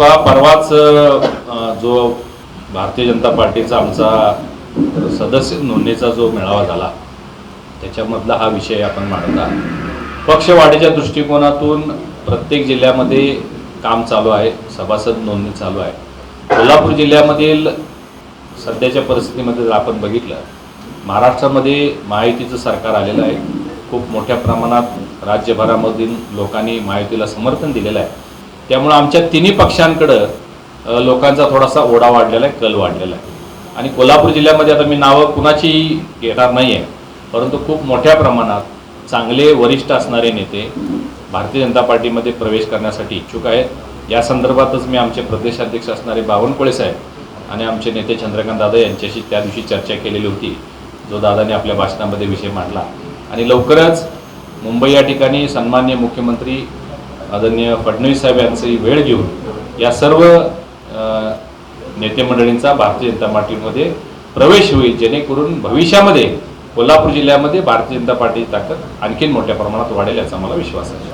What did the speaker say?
पहा परवाच जो भारतीय जनता पार्टीचा आमचा सदस्य नोंदणीचा जो मेळावा झाला त्याच्यामधला हा विषय आपण मांडत आहात. पक्षवाढीच्या दृष्टिकोनातून प्रत्येक जिल्ह्यामध्ये काम चालू आहे सभासद नोंदणी चालू आहे. कोल्हापूर जिल्ह्यामधील सध्याच्या परिस्थितीमध्ये जर आपण बघितलं महाराष्ट्रामध्ये महायुतीचं सरकार आलेलं आहे. खूप मोठ्या प्रमाणात राज्यभरामधील लोकांनी महायुतीला समर्थन दिलेलं आहे. त्यामुळं आमच्या तिन्ही पक्षांकडं लोकांचा थोडासा ओढा वाढलेला आहे कल वाढलेला आहे. आणि कोल्हापूर जिल्ह्यामध्ये आता मी नावं कुणाचीही घेणार नाही आहे परंतु खूप मोठ्या प्रमाणात चांगले वरिष्ठ असणारे नेते भारतीय जनता पार्टीमध्ये प्रवेश करण्यासाठी इच्छुक आहेत. या संदर्भातच मी आमचे प्रदेशाध्यक्ष असणारे बावनकुळे साहेब आणि आमचे नेते चंद्रकांत दादा यांच्याशी त्या दिवशी चर्चा केलेली होती जो दादाने आपल्या भाषणामध्ये विषय मांडला. आणि लवकरच मुंबई या ठिकाणी सन्मान्य मुख्यमंत्री आदरणीय फडणवीस साहेब यांची वेळ घेऊन या सर्व नेते मंडळींचा भारतीय जनता पार्टीमध्ये प्रवेश होईल जेणेकरून भविष्यामध्ये कोल्हापूर जिल्ह्यामध्ये भारतीय जनता पार्टीची ताकद आणखीन मोठ्या प्रमाणात वाढेल याचा मला विश्वास आहे.